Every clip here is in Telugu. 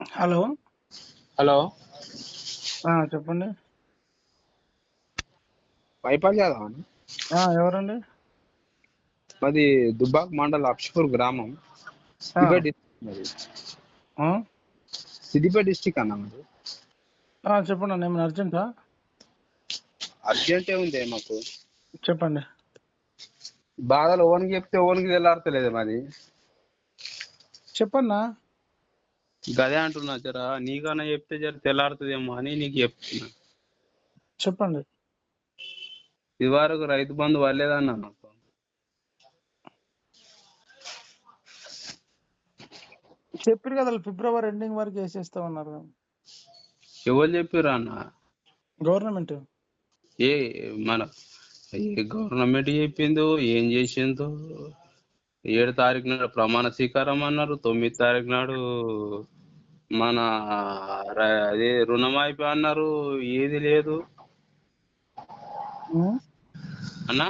హలో హలో ఆ, చెప్పండి. వైపాల్ యాదవ్ అండి ఎవరండి? మాది దుబ్బాక్ మండల్ అప్షపూర్ గ్రామం. సిద్దిపేట డిస్టిక్? సిద్దిపేట డిస్టిక్ అన్న ఆ, చెప్పండి అన్న ఏమైనా అర్జెంటా? అర్జెంటే ఉంది మాకు. చెప్పండి. బాధలు ఓనికి చెప్తే ఓనికి తెల్లారతలేదు మాది. చెప్పన్నా? గదే అంటున్నా జర నీకన్నా చెప్తే జర తెల్లారుతుందేమో అని నీకు చెప్తున్నా. చెప్పండి. ఇదివరకు రైతు బంధు పడలేదన్న నాకు చెప్పారు కదా ఫిబ్రవరి ఎండింగ్ వరకు వేసేస్తామన్నారు. ఎవరు చెప్పారు అన్న? గవర్నమెంట్. ఏ మన ఏ గవర్నమెంట్ చెప్పిందో ఏం చేసిందో? ఏడు తారీఖు నాడు ప్రమాణ స్వీకారం అన్నారు తొమ్మిది తారీఖు నాడు మన అదే రుణమాఫీ అన్నారు ఏది లేదు? అన్నా?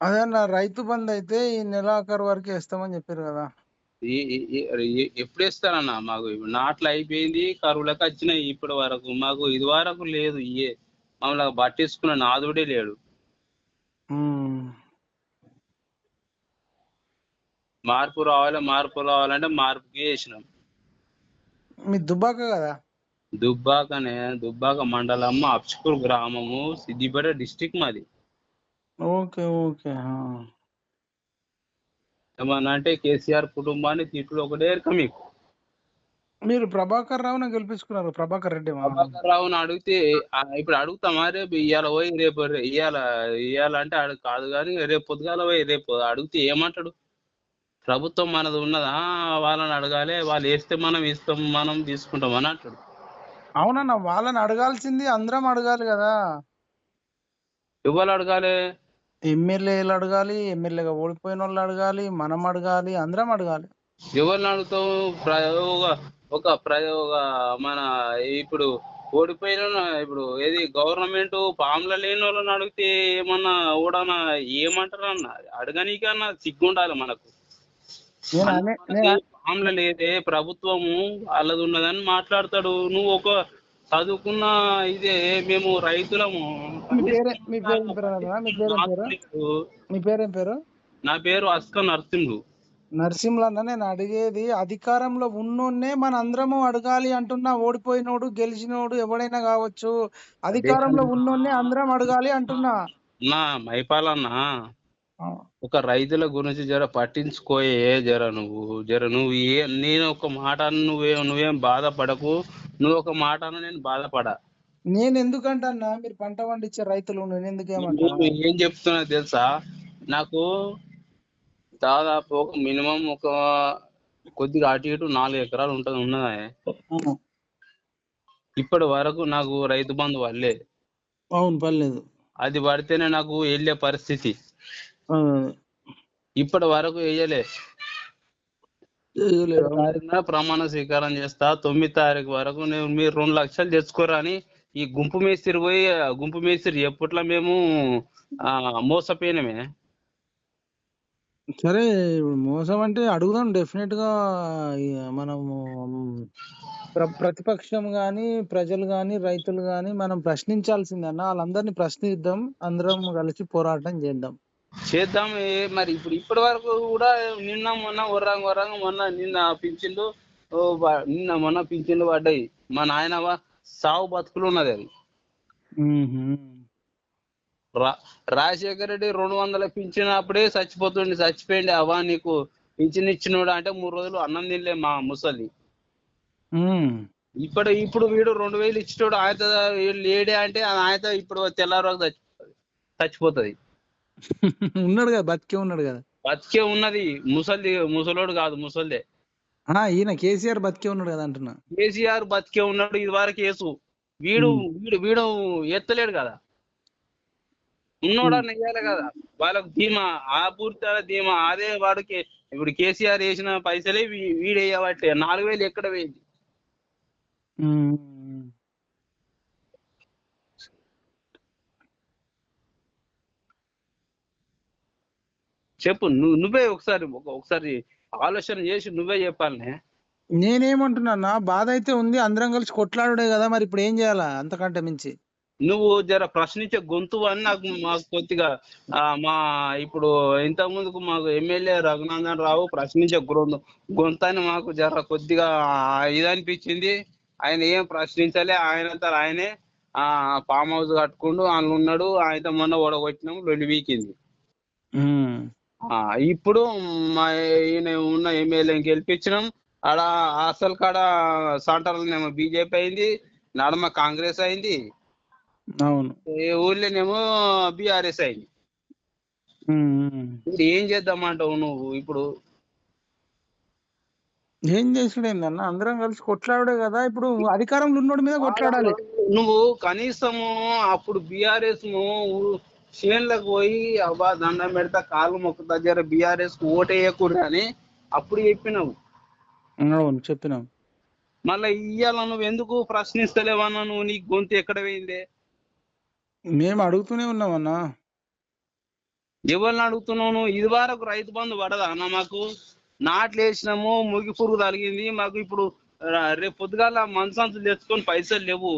అదే అన్న రైతు బంద్ అయితే ఈ నెలాఖరు వరకు వేస్తామని చెప్పారు కదా. ఎప్పుడు ఇస్తారన్న? మాకు నాట్లు అయిపోయింది కరువులకు వచ్చినాయి ఇప్పటి వరకు. మాకు ఇది వరకు లేదు ఇయే. మమ్మల్ని పట్టించుకున్న నాదుడే లేడు. మార్పు రావాలి మార్పు రావాలంటే మార్పుకి వేసినాం మీ దుబ్బాక కదా? దుబ్బాకనే దుబ్బాక మండలం అప్షపూర్ గ్రామము సిద్దిపేట డిస్టిక్ మాది. Okay okay. ఏమన్నా అంటే కేసీఆర్ కుటుంబాన్ని తిట్లు ఒకటే ఎరక మీకు. మీరు ప్రభాకర్ రావుని గెలిపించుకున్నారు ప్రభాకర్ రెడ్డి. ప్రభాకర్ రావుని అడిగితే ఇప్పుడు అడుగుతామా రేపు ఇవాళ పోయి రేపు రే- ఇవాళ ఇవాళ అంటే అడుగు కాదు కానీ రేపు పొద్దుగాల పోయి రేపు అడిగితే ఏమంటాడు? ప్రభుత్వం మనది ఉన్నదా? వాళ్ళని అడగాలి. వాళ్ళు వేస్తే మనం ఇస్తాం మనం తీసుకుంటాం అని అంటాడు. అవునన్న వాళ్ళని అడగాల్సింది అందరం అడగాలి కదా. ఎవరు అడగాలి? ఎమ్మెల్యేలు అడగాలి ఎమ్మెల్యేగా ఓడిపోయిన వాళ్ళు అడగాలి మనం అడగాలి అందరం అడగాలి. ఎవరిని అడుగుతావు? ప్రయోగ ఒక ప్రయోగ మన ఇప్పుడు ఓడిపోయిన ఇప్పుడు ఏది గవర్నమెంట్ పాముల లేని వాళ్ళని అడిగితే ఏమన్నా ఓడనా ఏమంటారు అన్న అడగనీకన్నా సిగ్గుండాలి మనకు. పాముల లేదే ప్రభుత్వము వాళ్ళది ఉన్నదని మాట్లాడతాడు. నువ్వు ఒక చదువుకున్న ఇదే మేము రైతులము. మీ పేరే మీ పేరేం నా పేరు అస్క నరసింహుడు నరసింహులన్న నేను అడిగేది అధికారంలో ఉన్నోన్నే మన అందరము అడగాలి అంటున్నా ఓడిపోయినోడు గెలిచినోడు ఎవడైనా కావచ్చు. అధికారంలో ఉన్నోన్నే అందరం అడగాలి అంటున్నా. నా మైపాలన్నా ఒక రైతుల గురించి జర పట్టించుకోయే జర నువ్వు జర నువ్వు ఏ నేను ఒక మాట నువ్వే నువ్వేం బాధపడకు. నువ్వు ఒక మాట నేను బాధపడ. నేను ఎందుకంటన్నా మీరు పంట పండించే రైతులు నేను ఏం చెప్తున్నా తెలుసా? నాకు దాదాపు ఒక మినిమం ఒక కొద్దిగా అటు ఇటు నాలుగు ఎకరాలు ఉంటుంది ఉన్నదా? ఇప్పటి వరకు నాకు రైతు బంధు వల్లే అవును పర్లేదు అది పడితేనే నాకు వెళ్ళే పరిస్థితి. ఇప్పటి వరకు వేయలే ప్రమాణ స్వీకారం చేస్తా తొమ్మిది తారీఖు వరకు నేను మీరు రెండు లక్షలు తెచ్చుకోరని ఈ గుంపు మేస్త్రి పోయి గుంపు మేస్త్రి ఎప్పట్లో మేము మోసపోయినమే. సరే మోసం అంటే అడుగుదాం డెఫినెట్గా మనము ప్ర- ప్రతిపక్షం గాని ప్రజలు గాని రైతులు గాని మనం ప్రశ్నించాల్సిందే అన్న వాళ్ళందరినీ ప్రశ్నిద్దాం అందరం కలిసి పోరాటం చేద్దాం. చేద్దాం మరి ఇప్పుడు ఇప్పటి వరకు కూడా నిన్న మొన్న వరంగ వరంగ మొన్న నిన్న పింఛన్లు నిన్న మొన్న పింఛన్లు పడ్డాయి. మా నాయన సావు బతుకులు ఉన్నది అది. రా రాజశేఖర రెడ్డి రెండు వందల పింఛన్ అప్పుడే చచ్చిపోతుండే చచ్చిపోయింది అవా నీకు పింఛన్ ఇచ్చినోడు అంటే మూడు రోజులు అన్నం తినలే మా ముసలి. ఇప్పుడు ఇప్పుడు వీడు రెండు వేలు ఇచ్చేటోడు ఆయన లేడే అంటే ఆయన ఇప్పుడు తెల్లారి చచ్చిపోతుంది చచ్చిపోతుంది. ఉన్నాడు కదా బతికే ఉన్నాడు కదా. బతికే ఉన్నది ముసలి ముసలోడు కాదు ముసలిదే. ఈయన కేసీఆర్ బతికే ఉన్నాడు కదా అంటున్నా. కేసీఆర్ బతికే ఉన్నాడు ఇది వరకు కేసు వీడు వీడు వీడు ఎత్తలేడు కదా. ఉన్నోడని వేయాలి కదా. వాళ్ళకు ధీమా ఆ పూర్తి ధీమా అదే వాడికి ఇప్పుడు కేసీఆర్ వేసిన పైసలే వీ- వీడు వేయబట్టే నాలుగు వేలు ఎక్కడ వేయింది? చెప్పు నువ్వు నువ్వే ఒకసారి ఒక- ఒకసారి ఆలోచన చేసి నువ్వే చెప్పాలనే. నేనేమంటున్నా బాధ అయితే ఉంది అందరం కలిసి కొట్లాడుడే కదా మరి ఇప్పుడు ఏం చేయాలా అంతకంటే మించి? నువ్వు జర ప్రశ్నించే గొంతు అని నాకు మాకు కొద్దిగా మా ఇప్పుడు ఇంతకు ముందుకు మాకు ఎమ్మెల్యే రఘునందన్ రావు ప్రశ్నించే గొంతు గొంతు అని మాకు జర కొద్దిగా ఇది అనిపించింది ఆయన ఏం ప్రశ్నించలే ఆయనంతా ఆయనే ఆ ఫామ్ హౌస్ కట్టుకుండు ఆయన ఉన్నాడు ఆయనతో మొన్న ఓడగొట్టినాము రెండు వీకింది. ఇప్పుడు మా ఈయన ఉన్న ఎమ్మెల్యేని గెలిపించినాం ఆడ అసలు కాడ సెంటర్లోనేమో బీజేపీ అయింది నడమ కాంగ్రెస్ అయింది. అవును. ఈ ఊర్లోనేమో బీఆర్ఎస్ అయింది. ఇప్పుడు ఏం చేద్దామంటావు నువ్వు ఇప్పుడు? ఏం చేసుడేందన్న? అందరం కలిసి కొట్లాడుడే కదా ఇప్పుడు అధికారంలో ఉన్నోడి మీద కొట్లాడాలి. నువ్వు కనీసము అప్పుడు బీఆర్ఎస్ చేన్లకు పోయి అబ్బా దండం పెడతా కాళ్ళు మొక్క దగ్గర బీఆర్ఎస్కు ఓటేయకూడదు అని అప్పుడు చెప్పినావు. అవును చెప్పినాం. మళ్ళీ ఇయ్యాల నువ్వు ఎందుకు ప్రశ్నిస్తలేవన్నా నువ్వు? నీ గొంతు ఎక్కడ పోయిందే? మేము అడుగుతూనే ఉన్నామన్నా ఎవరిని అడుగుతున్నావు నువ్వు? ఇది వరకు రైతు బంధు పడదా అన్న మాకు? నాట్లు వేసినాము ముగి పురుగు తగిలింది మాకు ఇప్పుడు రేపు పొద్దుగాల మనసంతులు తెచ్చుకొని పైసలు లేవు.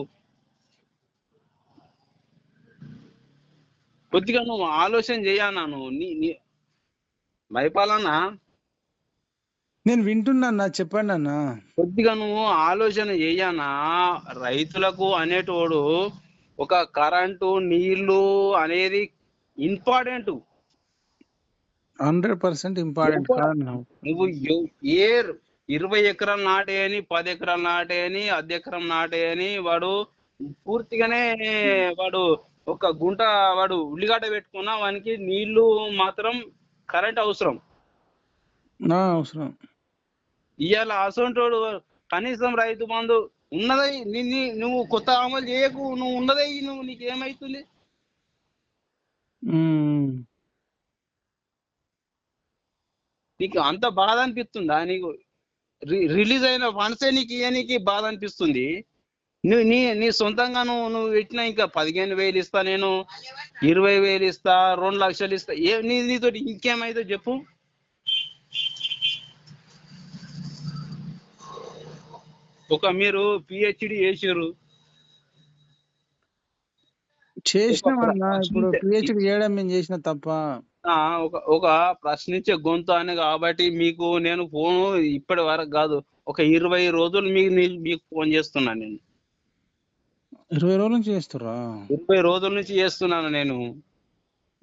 కొద్దిగా నువ్వు ఆలోచన చేయన్నా నువ్వు. నీ నీ భయపాలన్నా? నేను వింటున్నా చెప్పండి అన్న. కొద్దిగా నువ్వు ఆలోచన చెయ్యనా రైతులకు అనేటోడు ఒక కరెంటు నీళ్ళు అనేది ఇంపార్టెంట్. హండ్రెడ్ పర్సెంట్ ఇంపార్టెంట్ నువ్వు ఏ ఇరవై ఎకరాలు నాటేయని పది ఎకరాలు నాటేయని అర్ధ ఎకరం నాటేయని వాడు పూర్తిగానే వాడు ఒక గుంట వాడు ఉల్లిగడ్డ పెట్టుకున్నా వానికి నీళ్ళు మాత్రం కరెంట్ అవసరం. అవసరం. ఇవాళ అసొంటోడు కనీసం రైతు బంధు ఉన్నదై నిన్ను నువ్వు కొత్త అమలు చేయకు నువ్వు ఉన్నదై నువ్వు నీకు ఏమైతుంది. నీకు అంత బాధ అనిపిస్తుందా? నీకు రిలీజ్ అయిన ఫండ్సే నీకు ఇయ్యనీకి బాధ అనిపిస్తుంది. నువ్వు నీ నీ సొంతంగా నువ్వు నువ్వు పెట్టినా ఇంకా పదిహేను వేలు ఇస్తా నేను ఇరవై వేలు ఇస్తా రెండు లక్షలు ఇస్తా. ఏ నీ నీతో ఇంకేమైతే చెప్పు. ఒక మీరు పిహెచ్డి చేసారు ఇప్పుడు ప్రశ్నించే- పిహెచ్డి చేయడం మేము చేసిన తప్ప. ఒక ఒక ప్రశ్నించే గొంతు అని కాబట్టి మీకు నేను ఫోన్ ఇప్పటి వరకు కాదు ఒక ఇరవై రోజులు మీకు మీకు ఫోన్ చేస్తున్నాను నేను. ఇరవై రోజుల నుంచి చేస్తుర్రా? ఇరవై రోజుల నుంచి చేస్తున్నాను నేను.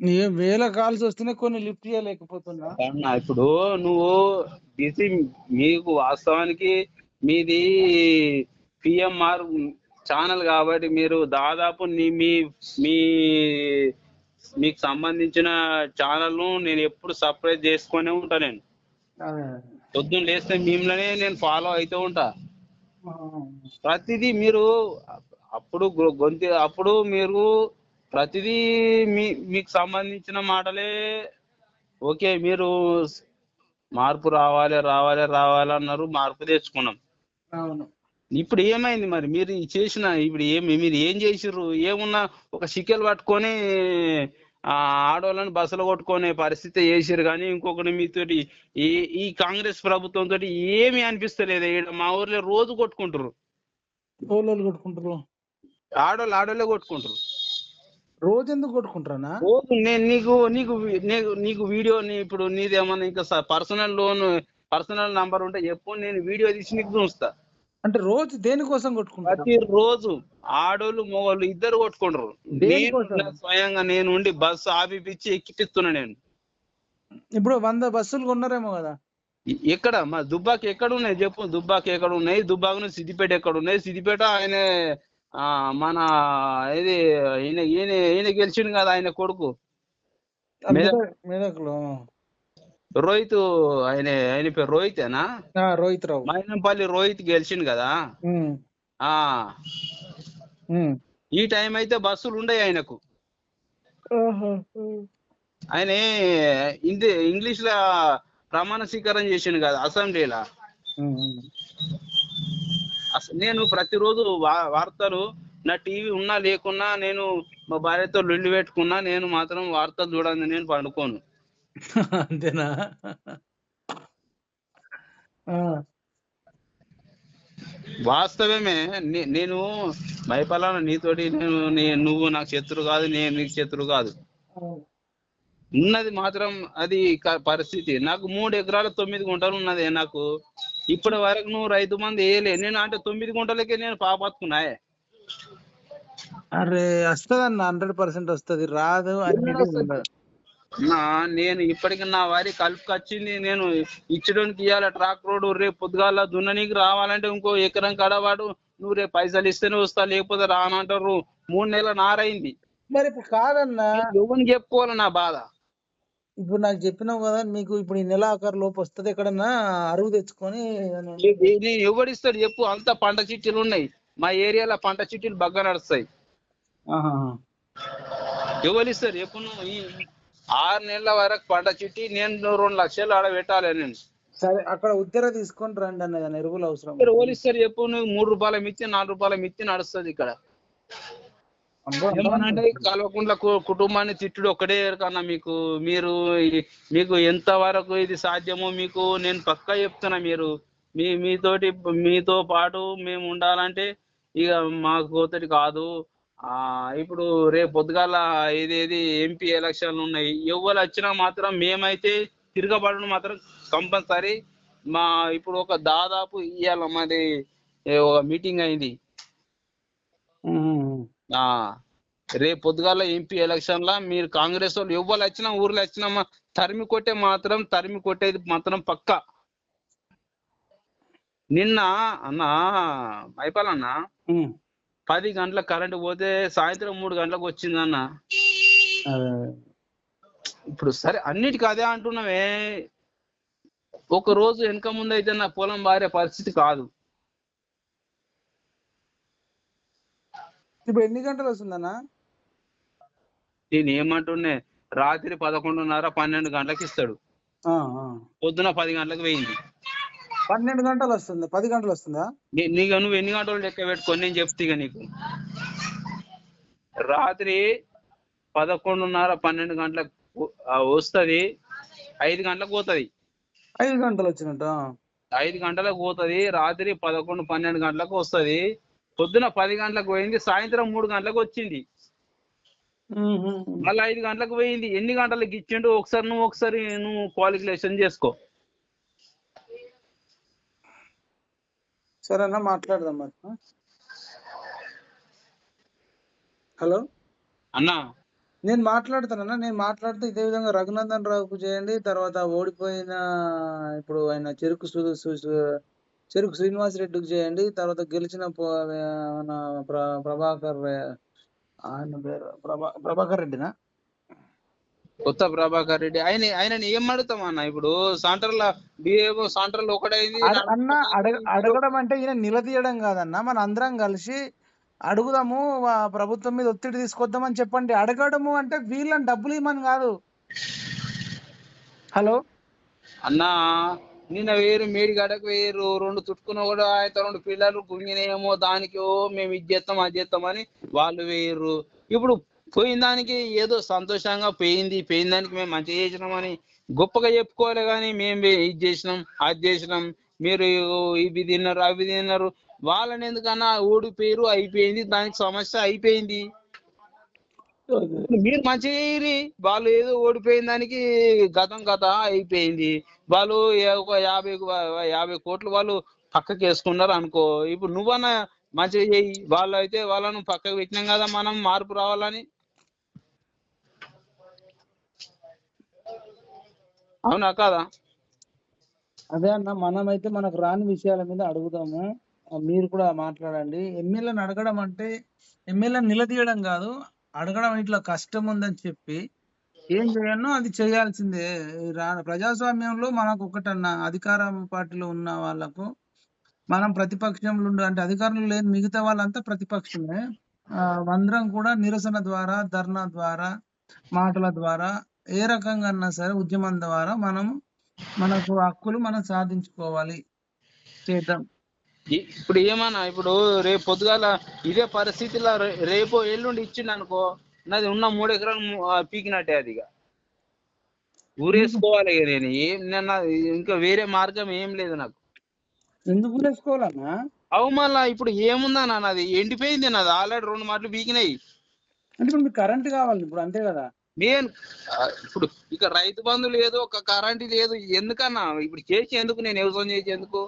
ఏ వేల కాల్స్ వస్తేనే కొన్ని లిఫ్ట్ చేయలేకపోతున్నా. అన్నా, ఇప్పుడు నువ్వు బిజీ మీకు వాస్తవానికి మీది పిఎంఆర్ ఛానల్ కాబట్టి మీరు దాదాపు నీ- మీ మీ మీకు సంబంధించిన ఛానల్ను నేను ఎప్పుడు సర్ప్రైజ్ చేసుకునే ఉంటా నేను. పొద్దున్న లేస్తే మిమ్మల్ని నేను ఫాలో అవుతూ ఉంటా. ప్రతిదీ మీరు అప్పుడు గొంతు అప్పుడు మీరు ప్రతిదీ మీ మీకు సంబంధించిన మాటలే ఓకే మీరు మార్పు రావాలి రావాలి రావాలి అన్నారు మార్పు తెచ్చుకున్నాం. అవును. ఇప్పుడు ఏమైంది మరి? మీరు చేసిన ఇప్పుడు ఏమి మీరు ఏం చేసిర్రు? ఏమున్నా ఒక చికెన్ పట్టుకొని ఆ ఆడవాళ్ళని బస్సులు కొట్టుకునే పరిస్థితి చేసిర్రు కానీ ఇంకొకటి మీతోటి ఈ ఈ కాంగ్రెస్ ప్రభుత్వం తోటి ఏమి అనిపిస్తలేదు. మా ఊర్లో రోజు కొట్టుకుంటారు కొట్టుకుంటారు ఆడోళ్ళు ఆడోళ్ళే కొట్టుకుంటారు. రోజు ఎందుకు కొట్టుకుంటారా రోజు నేను నీకు నీకు నీకు నీకు వీడియో నీ- ఇప్పుడు నీదేమన్నా ఇంకా పర్సనల్ లోన్ పర్సనల్ నంబర్ ఉంటే చెప్పు నేను వీడియో తీసి నీకు చూస్తా. అంటే రోజు దేనికోసం కొట్టుకుంటారు? ప్రతి రోజు ఆడోళ్ళు మగవాళ్ళు ఇద్దరు కొట్టుకుంటారు. నేను స్వయంగా నేను ఉండి బస్సు ఆపిపిచ్చి ఎక్కిపిస్తున్నా నేను. ఇప్పుడు వంద బస్సులు కొన్నారేమో కదా. ఎక్కడ? మా దుబ్బాకి ఎక్కడ ఉన్నాయి? చెప్పు దుబ్బాకి ఎక్కడ ఉన్నాయి? దుబ్బాక నుంచి సిద్దిపేట ఎక్కడ ఉన్నాయి? సిద్దిపేట ఆయన మన ఇది ఈయన ఈయన ఈయన గెలిచిండు కదా ఆయన కొడుకు. మెదక్లో రోహిత్ ఆయన ఆయన పేరు రోహితేనా? ఆ, రోహిత్ రావు మైనంపల్లి రోహిత్ గెలిచిండు కదా? ఆ. ఈ టైం అయితే బస్సులు ఉండయి ఆయనకు. ఆయన ఇంగ్లీష్ లా ప్రమాణ స్వీకారం చేసిండు కదా అసెంబ్లీలా. నేను ప్రతిరోజు వార్తలు నా టీవీ ఉన్నా లేకున్నా నేను మా భార్యతో లొల్లి పెట్టుకున్నా నేను మాత్రం వార్తలు చూడండి నేను పండుకోను. అంతేనా? వాస్తవమే నేను భయపడాలను నీతోటి నేను నువ్వు నాకు శత్రు కాదు నేను నీకు శత్రు కాదు. ఉన్నది మాత్రం అది పరిస్థితి. నాకు మూడు ఎకరాల తొమ్మిది గుంటలు ఉన్నది నాకు. ఇప్పటి వరకు నువ్వు రైతు మంది వేయలే. నేను అంటే తొమ్మిది గుంటలకే నేను పాపత్తుకున్నాయే అరే వస్తదన్న హండ్రెడ్ పర్సెంట్ వస్తది. రాదు నేను ఇప్పటికి నా వారి కలుపుకొచ్చింది నేను ఇచ్చడానికి ఇవ్వాలి ట్రాక్ రోడ్ రేపు పొద్దుగాల దున్ననీకి రావాలంటే ఇంకో ఎకరం కడవాడు నువ్వు రేపు పైసలు ఇస్తేనే వస్తా లేకపోతే రానంటారు మూడు నెలల నారైంది. మరి కాదన్న? ఎవరిని చెప్పుకోవాలి నా బాధ? ఇప్పుడు నాకు చెప్పినావు కదా మీకు ఇప్పుడు ఈ నెల ఆఖరు లోపు వస్తది ఎక్కడన్నా అరువు తెచ్చుకొని ఎవడిస్తాడు చెప్పు అంత పంట చిట్టీలు ఉన్నాయి. మా ఏరియాలో పంట చిట్టీలు బాగా నడుస్తాయి. ఆహా. ఎవరు ఇస్తారు చెప్పు నువ్వు ఈ ఆరు నెలల వరకు పంట చిట్టి నేను రెండు లక్షలు ఆడ పెట్టాలి నేను. సరే అక్కడ ఉద్దర తీసుకొని రండి అన్న ఏదైనా ఎరువులు అవసరం. ఎవరు ఇస్తారు చెప్పు నువ్వు మూడు రూపాయల మిత్తి నాలుగు రూపాయల మిత్తి నడుస్తుంది ఇక్కడ. ఏమనంటే కల్వకుంట్ల కుటుంబాన్ని తిట్టుడు ఒక్కడే కన్నా మీకు మీరు మీకు ఎంత వరకు ఇది సాధ్యమో మీకు నేను పక్కా చెప్తున్నా మీరు. మీ మీతోటి మీతో పాటు మేము ఉండాలంటే ఇక మాకు పోతటి కాదు. ఆ ఇప్పుడు రేపు పొద్దుగాల ఇదేది ఎంపీ ఎలక్షన్లు ఉన్నాయి. ఎవరు వచ్చినా మాత్రం మేమైతే తిరగబడడం మాత్రం కంపల్సరీ. మా ఇప్పుడు ఒక దాదాపు ఇవాళ మాది ఒక మీటింగ్ అయింది. రేపు పొద్దుగాల ఎంపీ ఎలక్షన్ లా మీరు కాంగ్రెస్ వాళ్ళు ఎవ్వరు వచ్చినా ఊర్లో వచ్చినా తరిమి కొట్టే మాత్రం తరిమి కొట్టేది మాత్రం పక్క నిన్న అన్న ఉమ్. పది గంటల కరెంట్ పోతే సాయంత్రం మూడు గంటలకు వచ్చిందన్న అదే. ఇప్పుడు సరే అన్నిటికీ అదే అంటున్నావే ఒక రోజు వెనక ముందు అయితే నా పొలం బారే పరిస్థితి కాదు ఇప్పుడు ఎన్ని గంటలు వస్తుందన్న? నేను ఏమంటున్నే రాత్రి పదకొండున్నర పన్నెండు గంటలకు ఇస్తాడు. పొద్దున పది గంటలకు పోయింది పన్నెండు గంటలు వస్తుందా. పది గంటలు వస్తుందా? నీకు నువ్వు ఎన్ని గంటలు లెక్క పెట్టుకొని నేను చెప్తా నీకు. రాత్రి పదకొండున్నర పన్నెండు గంటలకు వస్తుంది. ఐదు గంటలకు పోతుంది. ఐదు గంటలు వచ్చినట్టు? ఐదు గంటలకు పోతుంది. రాత్రి పదకొండు పన్నెండు గంటలకు వస్తుంది. పొద్దున పది గంటలకు పోయింది సాయంత్రం మూడు గంటలకు వచ్చింది. మళ్ళీ ఐదు గంటలకు పోయింది. ఎన్ని గంటలకు ఇచ్చిండు ఒకసారి నువ్వు ఒకసారి నువ్వు క్వాలిఫికేషన్ చేసుకో. సరేనా మాట్లాడదాం మరి? హలో? అన్నా. నేను మాట్లాడుతానన్నా నేను మాట్లాడితే ఇదే విధంగా రఘునందన్ రావుకు చేయండి. తర్వాత ఓడిపోయిన ఇప్పుడు ఆయన చెరుకు చెరుకు శ్రీనివాస్ రెడ్డికి చేయండి. తర్వాత గెలిచిన మన ప్ర ప్రభాకర్ ఆయన పేరు ప్రభా ప్రభాకర్ రెడ్డినా? కొత్త ప్రభాకర్ రెడ్డి. ఆయన ఆయన ఏం అడుగుతాం అన్న? ఇప్పుడు సాంటర్ల డిఏఓ సాంటర్లు ఒకటైంది. అన్న అడగ అడగడం అంటే ఈయన నిలదీయడం కాదన్న. మన అందరం కలిసి అడుగుదాము ప్రభుత్వం మీద ఒత్తిడి తీసుకొద్దామని చెప్పండి. అడగడము అంటే వీళ్ళని డబ్బులు ఇవ్వమని కాదు. హలో? అన్నా నిన్న వేరు మేడిగడకు వేరు రెండు చుట్టుకున్న కూడా ఆయన రెండు పిల్లలు గుంగినేమో దానికి ఓ మేము ఇది చేస్తాం అది చేస్తాం అని వాళ్ళు వేరు. ఇప్పుడు పోయిన దానికి ఏదో సంతోషంగా పోయింది పోయిన దానికి మేము మంచిగా చేసినామని గొప్పగా చెప్పుకోవాలి కానీ మేము ఇది చేసినాం అది చేసినాం మీరు ఇవి తిన్నారు అవి తిన్నారు. వాళ్ళని ఎందుకన్నా ఓడిపోయారు అయిపోయింది దానికి సమస్య అయిపోయింది. మీరు చేయరి వాళ్ళు ఏదో ఓడిపోయిన దానికి గతం గత అయిపోయింది. వాళ్ళు ఒక యాభై యాభై కోట్లు వాళ్ళు పక్కకి వేసుకున్నారు అనుకో. ఇప్పుడు నువ్వన్నా మంచిగా చెయ్యి వాళ్ళు అయితే వాళ్ళను పక్కకు పెట్టినాం కదా మనం మార్పు రావాలని. అవునా కాదా? అదే అన్న మనమైతే మనకు రాని విషయాల మీద అడుగుదాము. మీరు కూడా మాట్లాడండి. ఎమ్మెల్యేని అడగడం అంటే ఎమ్మెల్యేని నిలదీయడం కాదు. అడగడం ఇట్లా కష్టం ఉందని చెప్పి ఏం చేయనో అది చేయాల్సిందే. రా- ప్రజాస్వామ్యంలో మనకు ఒకటన్నా అధికార పార్టీలో ఉన్న వాళ్ళకు మనం ప్రతిపక్షంలో ఉండు అంటే అధికారంలో లేని మిగతా వాళ్ళంతా ప్రతిపక్షమే. ఆ, అందరం కూడా నిరసన ద్వారా ధర్నా ద్వారా మాటల ద్వారా ఏ రకంగా అన్నా సరే ఉద్యమం ద్వారా మనం మనకు హక్కులు మనం సాధించుకోవాలి. చేద్దాం. ఇప్పుడు ఏమన్నా ఇప్పుడు రేపు పొద్దుగాల ఇదే పరిస్థితిలో రేపు ఎల్లుండి ఇచ్చిండు అనుకో నాది ఉన్న మూడు ఎకరాలు పీకినట్టే అది ఇక. ఊరేసుకోవాలి నేను. ఏం నిన్న ఇంకా వేరే మార్గం ఏం లేదు నాకు. ఎందుకు వేసుకోవాలన్నా అవు మళ్ళా ఇప్పుడు ఏముందన్న నాది? ఎండిపోయింది నాది. ఆల్రెడీ రెండు మాటలు బీకినాయి అంటే ఇప్పుడు మీకు కరెంట్ కావాలి ఇప్పుడు అంతే కదా? నేను ఆ, ఇప్పుడు ఇక రైతు బంధు లేదు ఒక కరెంట్ లేదు. ఎందుకన్నా? ఇప్పుడు చేసి ఎందుకు నేను వ్యవసాయం చేసి ఎందుకు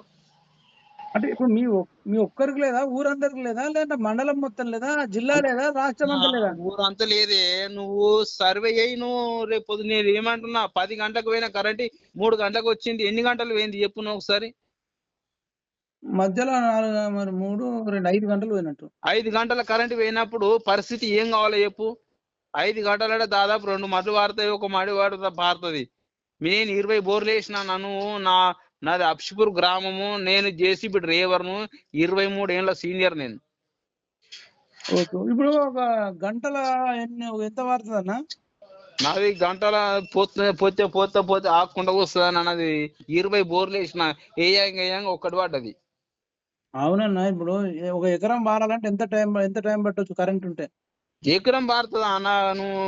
అంటే ఇప్పుడు మీ మీ ఒక్కరికి లేదా? ఊరందరికి లేదా? లేదా మండలం మొత్తం లేదా? జిల్లా లేదా? రాష్ట్రం అంతా లేదా? ఊరంతా లేదే. నువ్వు సర్వే అయ్యి నువ్వు రేపు నేను ఏమంటున్నా పది గంటలకు పోయిన కరెంట్ మూడు గంటలకు వచ్చింది. ఎన్ని గంటలు పోయింది? చెప్పు నువ్వు ఒకసారి. మధ్యలో నాలుగు మరి మూడు రెండు ఐదు గంటలు పోయినట్టు. ఐదు గంటల కరెంట్ పోయినప్పుడు పరిస్థితి ఏం కావాలో చెప్పు. ఐదు గంటలంటే దాదాపు రెండు మడ్లు వాడతాయి ఒక మడి వాడుతా పారుతుంది. నేను ఇరవై బోర్లు వేసిన నన్ను నా నాది అప్షిపూర్ గ్రామము నేను జేసీబీ డ్రైవర్ను ఇరవై మూడు ఏళ్ళ సీనియర్ నేను. ఓకే ఇప్పుడు ఒక గంటల ఎంత పడుతుంది అన్న నాది గంటల పోతే పోతే పోతే పోతే ఆకుండా వస్తుంది అన్నది ఇరవై బోర్లు వేసిన వేయంగా వేయంగా ఒక్కటి పడ్డది. అవునన్నా ఇప్పుడు ఒక ఎకరం వాడాలంటే ఎంత టైం ఎంత టైం పట్టొచ్చు కరెంట్ ఉంటే? ఎకరం పారుతుంది అన్న నువ్వు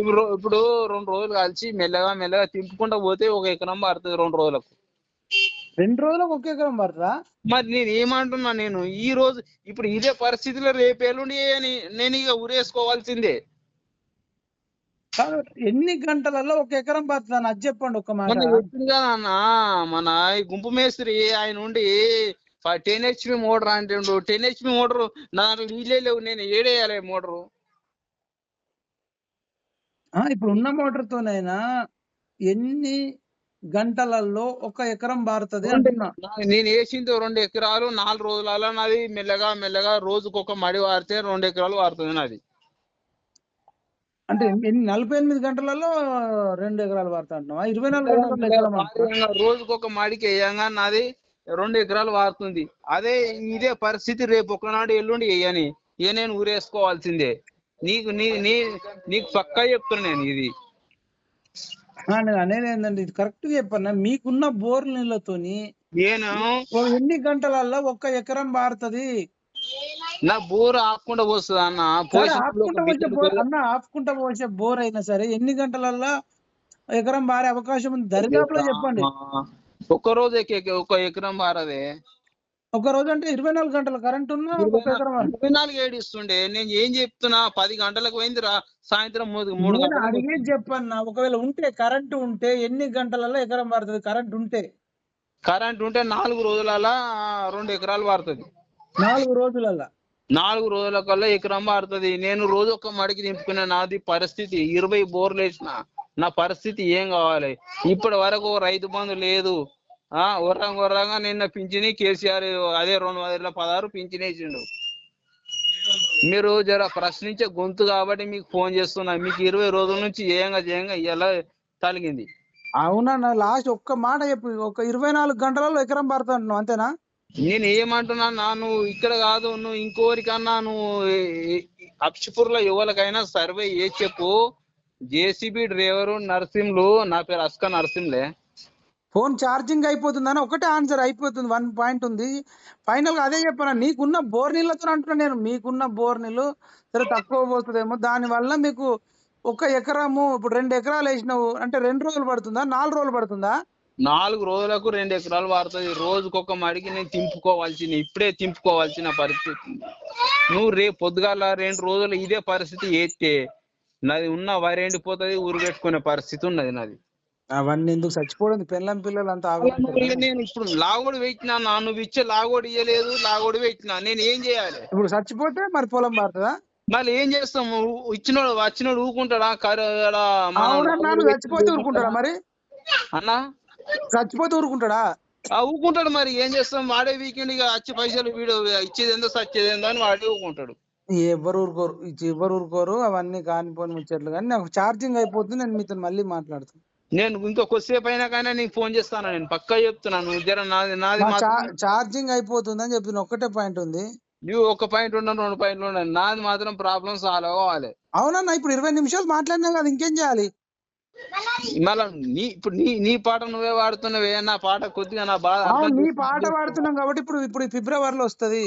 ఇప్పుడు ఇప్పుడు రెండు రోజులు కలిసి మెల్లగా మెల్లగా తింపుకుంటా పోతే ఒక ఎకరం పారుతుంది రెండు రోజులకు. రెండు రోజులకు ఒక ఎకరం పడుతుందా మరి నేను ఏమంటున్నా నేను ఈ రోజు ఇప్పుడు ఇదే పరిస్థితిలో రేపు ఎల్లుండి అని నేను ఇక ఉరేసుకోవాల్సిందే ఎన్ని గంటలలో ఒక ఎకరం పడుతుంది అని అది చెప్పండి ఒక్క మాట. అన్న మన గుంపు మేస్త్రి ఆయన ఉండి టెన్ హెచ్పి మోటార్ అంటే టెన్ హెచ్పి మోటార్ నా నీళ్ళే లేవు నేను ఏడేయాలి మోటారు. ఆ, ఇప్పుడు ఉన్న మోటార్ తోనైనా ఎన్ని గంటలలో ఒక ఎకరం బారుతుంది అంటున్నా. నేను వేసింది రెండు ఎకరాలు నాలుగు రోజులలో నాది మెల్లగా మెల్లగా రోజుకు ఒక మడి వారితే రెండు ఎకరాలు వారుతుంది నాది. అంటే నలభై ఎనిమిది గంటలలో రెండు ఎకరాలు వాడుతా అంటున్నావా? ఇరవై నాలుగు రోజుకు ఒక మడికి వేయంగా నాది రెండు ఎకరాలు వారుతుంది. అదే ఇదే పరిస్థితి రేపు ఒకనాడు ఎల్లుండి వేయని. ఇక నేను ఊరేసుకోవాల్సిందే. నీకు నీ నీ నీకు పక్కా చెప్తున్నా నేను ఇది. నేను అనేది ఏంటంటే ఇది కరెక్ట్ చెప్పన్నా మీకున్న బోర్ నీళ్ళతోని నేను ఎన్ని గంటలలో ఒక్క ఎకరం బారుతుంది నా బోర్ ఆకుండా పోస్తుంది అన్న? ఆపుకుంటా అన్న ఆపుకుంటా పోసే బోర్ అయినా సరే ఎన్ని గంటలలో ఎకరం బారే అవకాశం ఉంది? దరిదాపులో చెప్పండి. ఒక్క రోజు ఒక ఎకరం బారదే ఒక రోజు అంటే ఇరవై నాలుగు గంటల కరెంట్ ఉన్నా. ఇరవై నాలుగు ఏడు ఇస్తుండే నేను ఏం చెప్తున్నా? పది గంటలకు పోయింది రా సాయంత్రం మూడు అడిగేది చెప్పన్నా ఒకవేళ ఉంటే కరెంట్ ఉంటే ఎన్ని గంటలలో ఎకరం పడుతుంది కరెంట్ ఉంటే. కరెంట్ ఉంటే నాలుగు రోజులలో రెండు ఎకరాలు వారుతుంది. నాలుగు రోజులలో నాలుగు రోజుల కల్లా ఎకరం పారుతుంది నేను రోజు ఒక మడికి నింపుకునే నాది పరిస్థితి. ఇరవై బోర్లు వేసిన. నా పరిస్థితి ఏం కావాలి? ఇప్పటి వరకు రైతు బంధు లేదు. ఆ ఉర్రం ఉర్రంగా నిన్న పింఛని కేసీఆర్ అదే రెండు వందల పదహారు పింఛన్ వేసిండు. మీరు జర ప్రశ్నించే గొంతు కాబట్టి మీకు ఫోన్ చేస్తున్నా. మీకు ఇరవై రోజుల నుంచి ఏయంగా చేయంగా ఇలా తలిగింది. అవునా నా లాస్ట్ ఒక్క మాట చెప్పు. ఒక ఇరవై నాలుగు గంటలలో ఎకరం పడుతుంది అంటున్నావు అంతేనా? నేను ఏమంటున్నా నా నువ్వు ఇక్కడ కాదు నువ్వు ఇంకోరికన్నా నువ్వు అప్షిపూర్లో ఎవరికైనా సర్వే ఏ చెప్పు. జేసీబీ డ్రైవరు నర్సింలు నా పేరు అస్క నర్సింలే ఫోన్ ఛార్జింగ్ అయిపోతుందని ఒకటే ఆన్సర్ అయిపోతుంది వన్ పాయింట్ ఉంది. ఫైనల్గా అదే చెప్పాను నీకున్న బోర్ నీళ్ళతో అంటున్నా నేను మీకున్న బోర్ నీళ్ళు సరే తక్కువ పోతుందేమో. దాని వల్ల మీకు ఒక ఎకరము ఇప్పుడు రెండు ఎకరాలు వేసినావు అంటే రెండు రోజులు పడుతుందా నాలుగు రోజులు పడుతుందా? నాలుగు రోజులకు రెండు ఎకరాలు వాడుతుంది. రోజుకొక మడికి నేను తింపుకోవాల్సిన ఇప్పుడే తింపుకోవాల్సిన పరిస్థితి. నువ్వు రేపు పొద్దుగాల రెండు రోజులు ఇదే పరిస్థితి ఏస్తే నాది ఉన్న వరి ఎండిపోతుంది ఊరు పెట్టుకునే పరిస్థితి ఉన్నది నాది. అవన్నీ ఎందుకు చచ్చిపోవడం? పెళ్ళం పిల్లలు అంతా నేను ఇప్పుడు లాగోడి పెట్టినా నా నువ్వు ఇచ్చే లాగోడి ఇయ్యలేదు లాగోడి పెట్టినా నేను ఏం చేయాలి? ఇప్పుడు చచ్చిపోతే మరి పొలం పడుతుందా మళ్ళీ ఏం చేస్తాం? ఇచ్చినోడు వచ్చినోడు నువ్వు చచ్చిపోతే ఊరుకుంటాడా మరి? అన్నా? చచ్చిపోతే ఊరుకుంటాడా? ఆ ఊకుంటాడు మరి. ఏం చేస్తాం? వాడే వీకెండ్ ఇక వచ్చి పైసలు వీడు ఇచ్చేది ఏందో సచ్చేది ఏందో అని వాడే ఊకుంటాడు ఎవరు ఊరుకోరు. ఎవరు ఊరుకోరు. అవన్నీ కానిపోని ముచ్చట్లు. కానీ నాకు ఛార్జింగ్ అయిపోతుంది. నేను మీతో మళ్ళీ మాట్లాడుతాను నేను ఇంకో కొద్దిసేపు అయినా కానీ నీకు ఫోన్ చేస్తాను నేను పక్కా చెప్తున్నాను జర నాది ఛార్జింగ్ అయిపోతుంది అని చెప్తున్నా ఒక్కటే పాయింట్ ఉంది. నువ్వు ఒక పాయింట్ ఉండను రెండు పాయింట్లు ఉండను నాది మాత్రం ప్రాబ్లం సాల్వ్ అవ్వాలి. అవునన్నా ఇప్పుడు ఇరవై నిమిషాలు మాట్లాడినా కదా ఇంకేం చేయాలి? మళ్ళా నీ ఇప్పుడు నీ నీ పాట నువ్వే వాడుతున్నావే నా పాట కొద్దిగా నా బాధ నీ. పాట పాడుతున్నాం కాబట్టి ఇప్పుడు ఇప్పుడు ఫిబ్రవరిలో వస్తది.